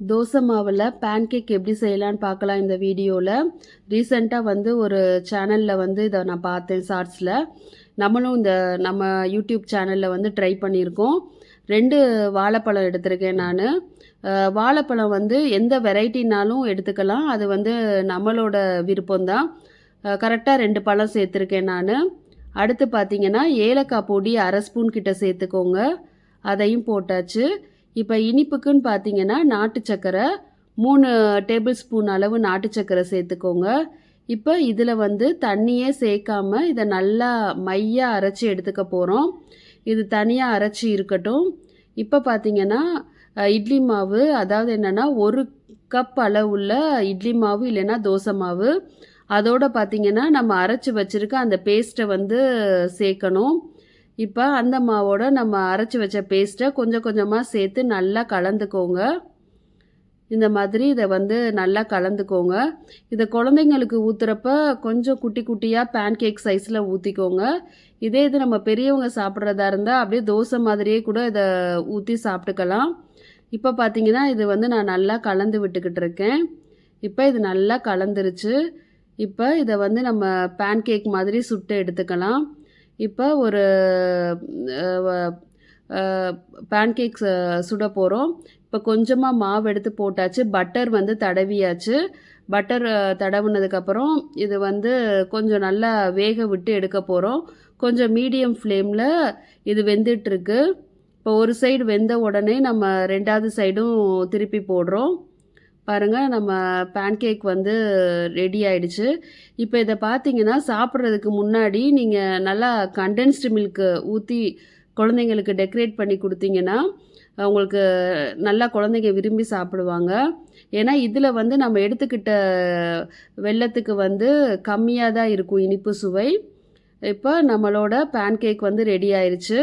தோசை மாவில் பேன்கேக் எப்படி செய்யலான்னு பார்க்கலாம் இந்த வீடியோவில் ரீசெண்டாக வந்து ஒரு சேனலில் வந்து இதை நான் பார்த்தேன் ஷார்ட்ஸில் நம்மளும் இந்த நம்ம யூடியூப் சேனலில் வந்து ட்ரை பண்ணியிருக்கோம். ரெண்டு வாழைப்பழம் எடுத்திருக்கேன் நான். வாழைப்பழம் வந்து எந்த வெரைட்டினாலும் எடுத்துக்கலாம். அது வந்து நம்மளோட விருப்பம்தான். கரெக்டாக ரெண்டு பழம் சேர்த்துருக்கேன் நான். அடுத்து பார்த்தீங்கன்னா ஏலக்காய் பொடி அரை ஸ்பூன் கிட்ட சேர்த்துக்கோங்க. அதையும் போட்டாச்சு. இப்போ இனிப்புக்குன்னு பார்த்தீங்கன்னா நாட்டு சக்கரை மூணு டேபிள் ஸ்பூன் அளவு நாட்டு சக்கரை சேர்த்துக்கோங்க. இப்போ இதில் வந்து தண்ணியே சேர்க்காம இதை நல்லா மையாக அரைச்சி எடுத்துக்க போகிறோம் இது தனியாக அரைச்சி இருக்கட்டும். இப்போ பார்த்தீங்கன்னா இட்லி மாவு அதாவது என்னென்னா ஒரு கப் அளவுள்ள இட்லி மாவு இல்லைன்னா தோசை மாவு. அதோடு பார்த்தீங்கன்னா நம்ம அரைச்சி வச்சுருக்க அந்த பேஸ்ட்டை வந்து சேர்க்கணும். இப்போ அந்த மாவோட நம்ம அரைச்சி வச்ச பேஸ்ட்டை கொஞ்சம் கொஞ்சமாக சேர்த்து நல்லா கலந்துக்கோங்க. இந்த மாதிரி இதை வந்து நல்லா கலந்துக்கோங்க. இதை குழந்தைங்களுக்கு ஊற்றுறப்ப கொஞ்சம் குட்டி குட்டியாக பேன் கேக் சைஸில் ஊற்றிக்கோங்க இதே இது நம்ம பெரியவங்க சாப்பிட்றதா இருந்தால் அப்படியே தோசை மாதிரியே கூட இதை ஊற்றி சாப்பிட்டுக்கலாம். இப்போ பார்த்தீங்கன்னா இது வந்து நான் நல்லா கலந்து விட்டுக்கிட்டு இருக்கேன். இப்போ இது நல்லா கலந்துருச்சு. இப்போ இதை வந்து நம்ம பேன் கேக் மாதிரி சுட்டு எடுத்துக்கலாம். இப்போ ஒரு பேன் சுட போகிறோம் இப்போ கொஞ்சமாக மாவு எடுத்து போட்டாச்சு. பட்டர் வந்து தடவியாச்சு. பட்டர் தடவுனதுக்கப்புறம் இது வந்து கொஞ்சம் நல்லா வேக விட்டு எடுக்க போகிறோம் கொஞ்சம் மீடியம் ஃப்ளேமில் இது வெந்துட்டுருக்கு. இப்போ ஒரு சைடு வெந்த உடனே நம்ம ரெண்டாவது சைடும் திருப்பி போடுறோம். பாருங்கள் நம்ம பேன்கேக் வந்து ரெடி ஆயிடுச்சு. இப்போ இதை பார்த்தீங்கன்னா சாப்பிட்றதுக்கு முன்னாடி நீங்கள் நல்லா கண்டென்ஸ்டு மில்க்கு ஊற்றி குழந்தைங்களுக்கு டெக்கரேட் பண்ணி கொடுத்தீங்கன்னா உங்களுக்கு நல்லா குழந்தைங்க விரும்பி சாப்பிடுவாங்க. ஏன்னா இதில் வந்து நம்ம எடுத்துக்கிட்ட வெள்ளத்துக்கு வந்து கம்மியாக தான் இருக்கும் இனிப்பு சுவை. இப்போ நம்மளோட பேன்கேக் வந்து ரெடி ஆயிடுச்சு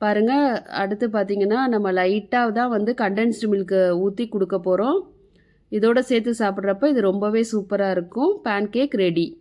பாருங்கள் அடுத்து பார்த்தீங்கன்னா நம்ம லைட்டாக தான் வந்து கண்டென்ஸ்டு மில்க்கு ஊற்றி கொடுக்க போகிறோம் இதோட சேர்த்து சாப்பிட்றப்ப இது ரொம்பவே சூப்பராக இருக்கும். Pan cake ready